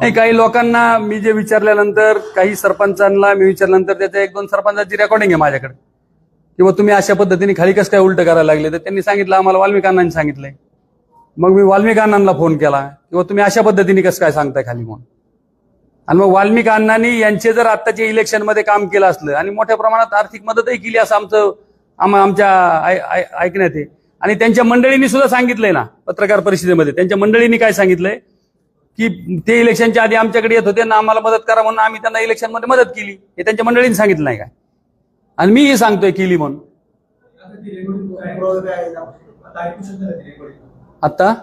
नाही काही लोकांना मी जे विचारल्यानंतर काही सरपंचांना मी विचारल्यानंतर त्याच्या एक दोन सरपंचाची रेकॉर्डिंग आहे माझ्याकडे. किंवा तुम्ही अशा पद्धतीने खाली कसं काय उलट करायला लागले तर त्यांनी सांगितलं आम्हाला वाल्मिकांना सांगितलंय. मग मी वाल्मिकांना फोन केला. किंवा तुम्ही अशा पद्धतीने कसं काय सांगताय खाली म्हणून आणि मग वाल्मिक अण्णांनी यांचे जर आत्ताच्या इलेक्शनमध्ये काम केलं असलं आणि मोठ्या प्रमाणात आर्थिक मदतही केली असं आमचं आम- आमच्या ऐकण्यात आहे. आणि त्यांच्या मंडळींनी सुद्धा सांगितलंय ना पत्रकार परिषदेमध्ये. त्यांच्या मंडळींनी काय सांगितलंय? की ते इलेक्शनच्या आधी आमच्याकडे येत होते ना आम्हाला मदत करा म्हणून आम्ही त्यांना इलेक्शनमध्ये मदत केली. हे त्यांच्या मंडळीने सांगितलं नाही काय आणि मीही सांगतोय केली म्हणून. आता?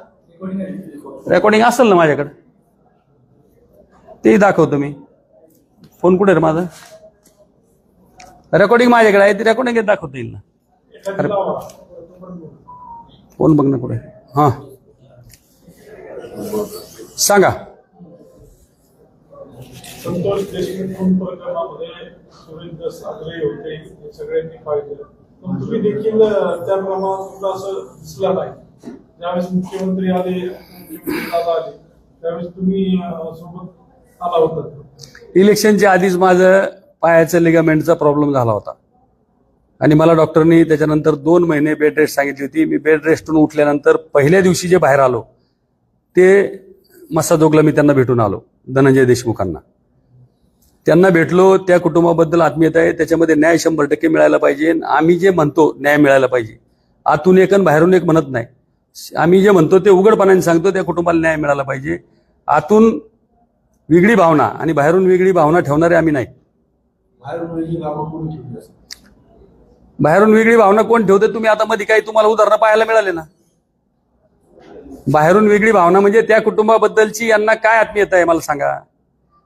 रेकॉर्डिंग असेल ना माझ्याकडे? तेही दाखवतो मी. फोन कुठे रे माझा? रेकॉर्डिंग माझ्याकडे आहे ती रेकॉर्डिंग दाखवता येईल ना. अरे फोन बघ ना कुठे. हां. सांगा. संतोष देशमुख खून प्रकरणामध्ये सुरेंद्र सागरे होते हे सगळ्यांनी पाहिलं पण तुम्ही देखील त्या प्रमाणात असं दिसला नाही ज्यावेळेस मुख्यमंत्री आले आले त्यावेळेस तुम्ही सोबत आला होता इलेक्शनच्या आधीच माझं पायाचं लिगामेंटचा प्रॉब्लेम झाला होता. आणि मला डॉक्टरनी त्याच्यानंतर दोन महिने बेड रेस्ट सांगितली होती. मी बेड रेस्टून उठल्यानंतर पहिल्या दिवशी जे बाहेर आलो ते मसाजोगला मी त्यांना भेटून आलो धनंजय देशमुखांना. त्यांना भेटलो त्या कुटुंबाबद्दल आत्मीयता आहे त्याच्यामध्ये न्याय शंभर टक्के मिळायला पाहिजे. आम्ही जे म्हणतो न्याय मिळायला पाहिजे. आतून एक आणि बाहेरून एक म्हणत नाही. आम्ही जे म्हणतो ते उघडपणाने सांगतो त्या कुटुंबाला न्याय मिळाला पाहिजे. आतून वेगळी भावना आणि बाहेरून वेगळी भावना ठेवणारे आम्ही नाही. बाहेरून वेगळी भावना कोण ठेवते? तुम्ही आता मध्ये काही तुम्हाला उदाहरणं पाहायला मिळाले ना. बाहेरून वेगळी भावना म्हणजे त्या कुटुंबाबद्दलची यांना काय आत्मीयता आहे मला सांगा.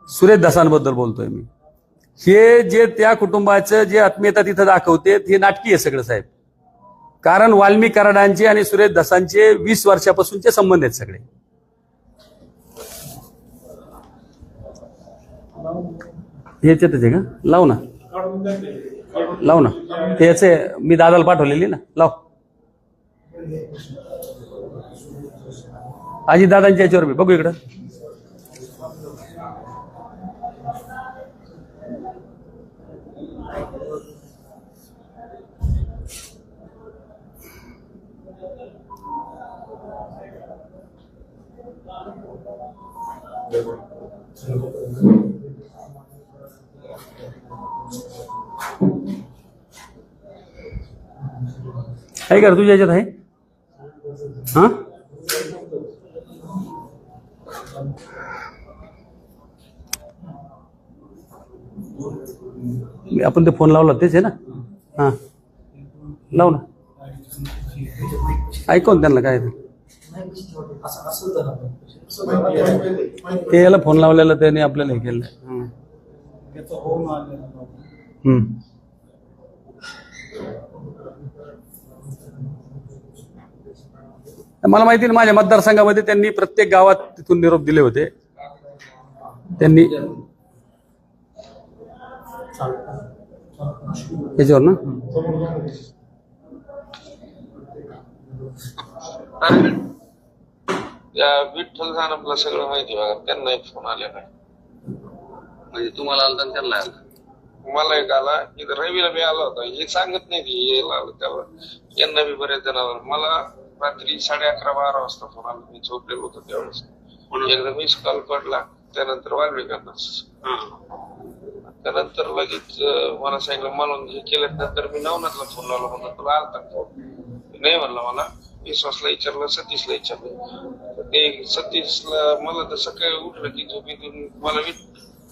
सुरेश दसांबद्दल बोलतोय मी. हे जे त्या कुटुंबाचं जे आत्मीयता तिथं दाखवते हे नाटकी आहे सगळं साहेब. कारण वाल्मी कराडांचे आणि सुरेश दसांचे वीस वर्षापासूनचे संबंध आहेत सगळे. याच्यातच आहे का? लाव ना. लाव ना. याचे मी दादाला पाठवलेली ना. लाव. आजी दादांच्या याच्यावर मी बघू इकडं. आहे का तुझ्या याच्यात आहे? हा मी- आपण ते फोन लावला तेच आहे ना? हा. लाव ना. ऐकून त्यांना काय ते. याला फोन लावलेला त्याने आपल्याला हे केलं. मला माहिती आहे ना, माझ्या मतदारसंघामध्ये त्यांनी प्रत्येक गावात तिथून निरोप दिले होते. त्यांनी याच्यावर ना. विठ्ठल सानपला सगळं माहिती बघा त्यांना एक फोन आलेला आहे. म्हणजे तुम्हाला आणि त्यांना आलता मला एक आला इथं रवीला बी आला होता. हे सांगत नाही की यायला आलं त्याला. यांना बी बऱ्याच जणांवर. मला रात्री साडे अकरा बारा वाजता फोन आला. मी झोपलेलो होतो त्यावेळेस. एकदा मिस कॉल पडला त्यानंतर वाल्मिकांनाच त्यानंतर लगेच मला सांगितलं म्हणून हे केल्यानंतर मी नवनाथला फोन लावला म्हणलं तुला आलता फोन नाही म्हणला मला. विश्वासला विचारलं सतीशला विचारलं. ते सतीशला मला तर सकाळी उठलं की झोपेतून मला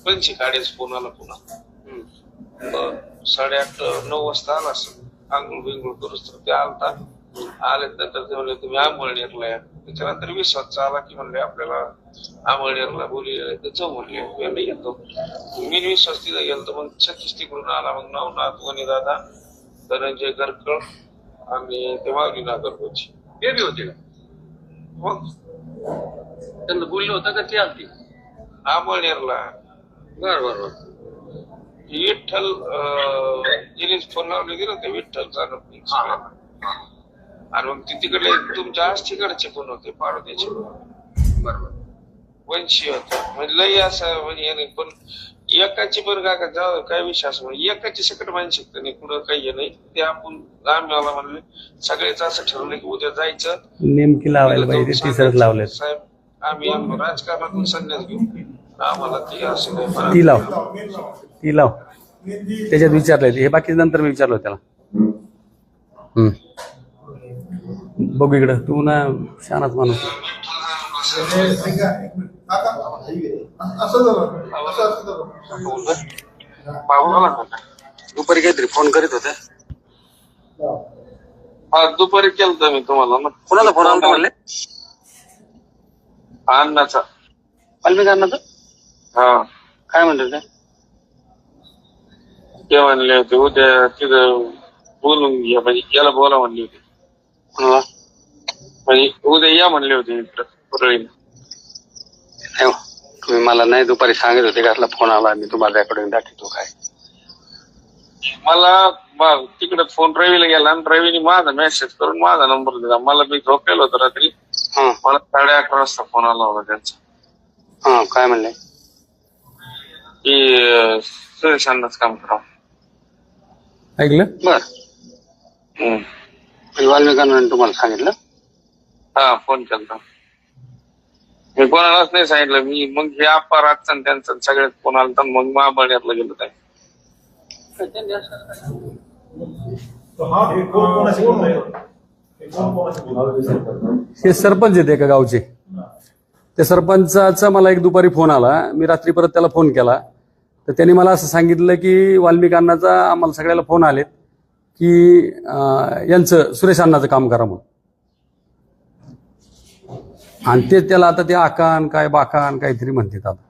पंची काढायचं फोन आला पुन्हा. मग साडेआठ नऊ वाजता आला असं. आंघोळ बिंघोळ करूच तर ते आलता. आल्यानंतर ते म्हणले तुम्ही आंबळनेरला या त्याच्यानंतर विश्वास आला की म्हणले आपल्याला आंबळनेरला बोली तर जाऊ म्हणले मी येतो. मी विश्वास तिथं गेलो तर मग सतीश तिकडून आला मग नवनाथ वनी दादा धनंजय गरकळ आणि ते मागणी नागरकोची ते बी होते का? मग? त्यांना बोललं होतं का ते आलती? आंबळनेरला बर बर बर. विठ्ठल जिने फोन लावले गेलं ते विठ्ठल चालत आणि मग ती तिकडले तुमच्या आज तिकडचे पण होते पाडोद्याचे बर बर वंशी होता. म्हणजे लई असं म्हणजे नाही पण एकाची पण का जाऊ काय विषय असं म्हणजे एकाची सकट मानसिकता नाही कुठं काही हे नाही. ते आपण आम्ही मला म्हणले सगळेच असं ठरवलं की उद्या जायचं. नेमकी लावायला पाहिजे तिसरंच लावलेत. साहेब आम्ही राजकारणातून संन्यास घेऊ. आम्हाला ते असं नाही. ती लाव. ती लाव. त्याच्यात विचारलंय हे बाकी नंतर मी विचारलो त्याला. हम्म. बघू इकडं. तू ना शहाणाच माणूस. दुपारी काहीतरी फोन करीत होते. हा दुपारी केलं मी तुम्हाला. मग कोणाला फोन आला म्हणले? अन्नाचा वाल्मिक अण्णाचं? हा. काय म्हणले ते? ते म्हणले होते उद्या तिथं बोलून घ्या म्हणजे याला बोला म्हणले होते. म्हणजे उद्या या म्हणले होते इकडं परळीला नाही हो. तुम्ही मला नाही दुपारी सांगत होते का फोन आला मी तुम्हाला रेकॉर्डिंग दाखवतो काय. मला बा- तिकडे फोन रवीला गेला आणि रवीने माझा मेसेज करून माझा नंबर दिला. मला मी झोपेल होतो रात्री. हा. मला साडे अकरा वाजता फोन आला होता त्यांचा. हा काय म्हणले? की अं, सुरेश अण्णाच काम करा ऐकलं? बर. हम्म. अण्णाने तुम्हाला सांगितलं? हा फोन केला मी कोणालाच नाही सांगितलं. मी मग हे आप्पा रातचा त्यांचा सगळ्यात फोन आला तर मग महाबळ्यातला गेलो काय हा सरपंच आहेत एका गावचे. त्या सरपंचाचा मला एक दुपारी फोन आला. मी रात्री परत त्याला फोन केला. तर त्यांनी मला असं सांगितलं की वाल्मिक अण्णाचा आम्हाला सगळ्याला फोन आलेत. की यांचं सुरेश अण्णाचं काम करा म्हणून. आणि ते त्याला आता ते आकान काय बाकान काहीतरी म्हणतात आता.